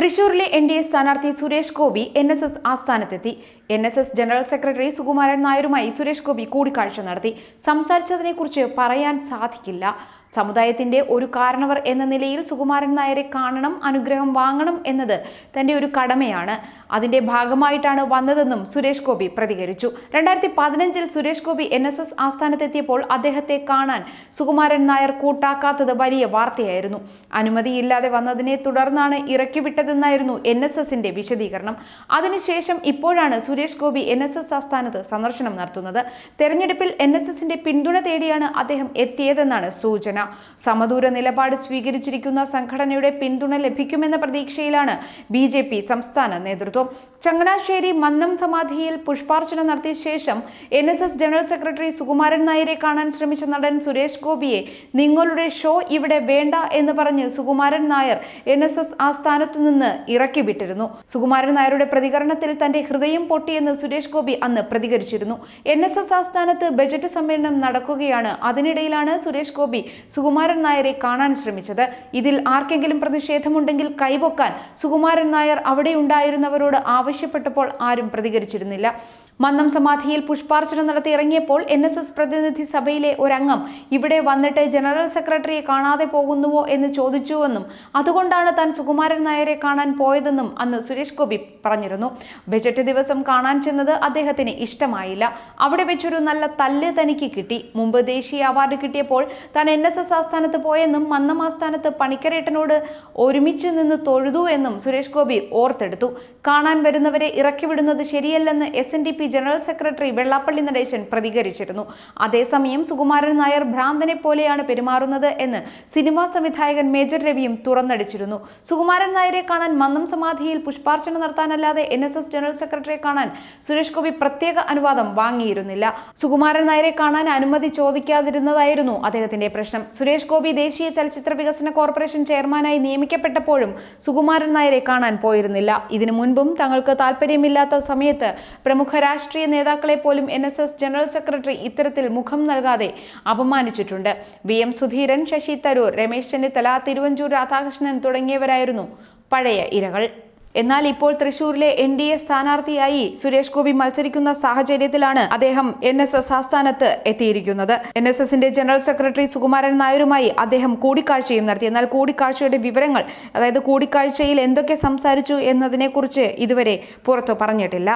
തൃശൂരിലെ N D A സ്ഥാനാർത്ഥി Suresh Gopi N S S ആസ്ഥാനത്തെത്തി. N S S general secretary Sukumaran നായരുമായി Suresh Gopi കൂടിക്കാഴ്ച നടത്തി. സംസാരിച്ചതിനെക്കുറിച്ച് പറയാൻ സാധിക്കില്ല. സമുദായത്തിന്റെ ഒരു കാരണവർ എന്ന നിലയിൽ സുകുമാരൻ നായരെ കാണണം അനുഗ്രഹം വാങ്ങണം എന്നത് തന്റെ ഒരു കടമയാണ്. അതിന്റെ ഭാഗമായിട്ടാണ് വന്നതെന്നും സുരേഷ് ഗോപി പ്രതികരിച്ചു. രണ്ടായിരത്തി പതിനഞ്ചിൽ Suresh Gopi N S S ആസ്ഥാനത്തെത്തിയപ്പോൾ അദ്ദേഹത്തെ കാണാൻ സുകുമാരൻ നായർ കൂട്ടാക്കാത്തത് വലിയ വാർത്തയായിരുന്നു. അനുമതിയില്ലാതെ വന്നതിനെ തുടർന്നാണ് ഇറക്കിവിട്ടതെന്നായിരുന്നു എൻ എസ് എസിന്റെ വിശദീകരണം. അതിനുശേഷം ഇപ്പോഴാണ് Suresh Gopi N S S ആസ്ഥാനത്ത് സന്ദർശനം നടത്തുന്നത്. തെരഞ്ഞെടുപ്പിൽ എൻ എസ് എസിന്റെ പിന്തുണ തേടിയാണ് അദ്ദേഹം എത്തിയതെന്നാണ് സൂചന. സമദൂര നിലപാട് സ്വീകരിച്ചിരിക്കുന്ന സംഘടനയുടെ പിന്തുണ ലഭിക്കുമെന്ന പ്രതീക്ഷയിലാണ് ബി ജെ പി സംസ്ഥാന നേതൃത്വം. ചങ്ങനാശ്ശേരി മന്നം സമാധിയിൽ പുഷ്പാർച്ചന നടത്തിയ ശേഷം N S S general secretary Sukumaran നായരെ കാണാൻ ശ്രമിച്ച നടൻ സുരേഷ് ഗോപിയെ നിങ്ങളുടെ ഷോ ഇവിടെ വേണ്ട എന്ന് പറഞ്ഞ് Sukumaran Nair N S S ആസ്ഥാനത്തു നിന്ന് ഇറക്കി വിട്ടിരുന്നു സുകുമാരൻ നായരുടെ പ്രതികരണത്തിൽ തന്റെ ഹൃദയം പൊട്ടിയെന്ന് സുരേഷ് ഗോപി അന്ന് പ്രതികരിച്ചിരുന്നു. എൻ എസ് എസ് ആസ്ഥാനത്ത് ബജറ്റ് സമ്മേളനം നടക്കുകയാണ്. അതിനിടയിലാണ് സുരേഷ് ഗോപി സുകുമാരൻ നായരെ കാണാൻ ശ്രമിച്ചത്. ഇതിൽ ആർക്കെങ്കിലും പ്രതിഷേധമുണ്ടെങ്കിൽ കൈപൊക്കാൻ സുകുമാരൻ നായർ അവിടെ ഉണ്ടായിരുന്നവരോട് ആവശ്യപ്പെട്ടപ്പോൾ ആരും പ്രതികരിച്ചിരുന്നില്ല. മന്നം സമാധിയിൽ പുഷ്പാർച്ചന നടത്തി ഇറങ്ങിയപ്പോൾ എൻ എസ് എസ് പ്രതിനിധി സഭയിലെ ഒരംഗം ഇവിടെ വന്നിട്ട് ജനറൽ സെക്രട്ടറിയെ കാണാതെ പോകുന്നുവോ എന്ന് ചോദിച്ചുവെന്നും അതുകൊണ്ടാണ് താൻ സുകുമാരൻ നായരെ കാണാൻ പോയതെന്നും അന്ന് സുരേഷ് ഗോപി പറഞ്ഞിരുന്നു. ബജറ്റ് ദിവസം കാണാൻ ചെന്നത് അദ്ദേഹത്തിന് ഇഷ്ടമായില്ല. അവിടെ വെച്ചൊരു നല്ല തല്ല് തനിക്ക് കിട്ടി. മുമ്പ് ദേശീയ അവാർഡ് കിട്ടിയപ്പോൾ താൻ എൻ എസ് എസ് ആസ്ഥാനത്ത് പോയെന്നും മന്നം ആസ്ഥാനത്ത് പണിക്കരേട്ടനോട് ഒരുമിച്ച് നിന്ന് തൊഴുതു എന്നും സുരേഷ് ഗോപി ഓർത്തെടുത്തു. കാണാൻ വരുന്നവരെ ഇറക്കിവിടുന്നത് ശരിയല്ലെന്ന് S N D P general secretary Vellappally Natesan പ്രതികരിച്ചിരുന്നു. അതേസമയം സുകുമാരൻ നായർ ഭ്രാന്തനെ പോലെയാണ് പെരുമാറുന്നത് എന്ന് സിനിമാ സംവിധായകൻ മേജർ രവിയും തുറന്നടിച്ചിരുന്നു. സുകുമാരൻ നായരെ കാണാൻ മന്നം സമാധിയിൽ പുഷ്പാർച്ചന നടത്താനല്ലാതെ എൻ എസ് എസ് ജനറൽ സെക്രട്ടറിയെ കാണാൻ സുരേഷ് ഗോപി പ്രത്യേക അനുവാദം വാങ്ങിയിരുന്നില്ല. സുകുമാരൻ നായരെ കാണാൻ അനുമതി ചോദിക്കാതിരുന്നതായിരുന്നു അദ്ദേഹത്തിന്റെ പ്രശ്നം. സുരേഷ് ഗോപി ദേശീയ ചലച്ചിത്ര വികസന കോർപ്പറേഷൻ ചെയർമാനായി നിയമിക്കപ്പെട്ടപ്പോഴും സുകുമാരൻ നായരെ കാണാൻ പോയിരുന്നില്ല. ഇതിനു മുൻപും തങ്ങൾക്ക് താല്പര്യമില്ലാത്ത സമയത്ത് പ്രമുഖ രാഷ്ട്രീയ നേതാക്കളെ പോലും N S S general secretary ഇത്തരത്തിൽ മുഖം നൽകാതെ അപമാനിച്ചിട്ടുണ്ട്. വി എം സുധീരൻ ശശി തരൂർ രമേശ് ചെന്നിത്തല തിരുവഞ്ചൂർ രാധാകൃഷ്ണൻ തുടങ്ങിയവരായിരുന്നു പഴയ ഇരകൾ. എന്നാൽ ഇപ്പോൾ തൃശൂരിലെ എൻ ഡി എ സ്ഥാനാർത്ഥിയായി സുരേഷ് ഗോപി മത്സരിക്കുന്ന സാഹചര്യത്തിലാണ് അദ്ദേഹം എൻ എസ് എസ് ആസ്ഥാനത്ത് എത്തിയിരിക്കുന്നത്. എൻ എസ് എസിന്റെ ജനറൽ സെക്രട്ടറി സുകുമാരൻ നായരുമായി അദ്ദേഹം കൂടിക്കാഴ്ചയും നടത്തി. എന്നാൽ കൂടിക്കാഴ്ചയുടെ വിവരങ്ങൾ അതായത് കൂടിക്കാഴ്ചയിൽ എന്തൊക്കെ സംസാരിച്ചു എന്നതിനെക്കുറിച്ച് ഇതുവരെ പുറത്തു പറഞ്ഞിട്ടില്ല.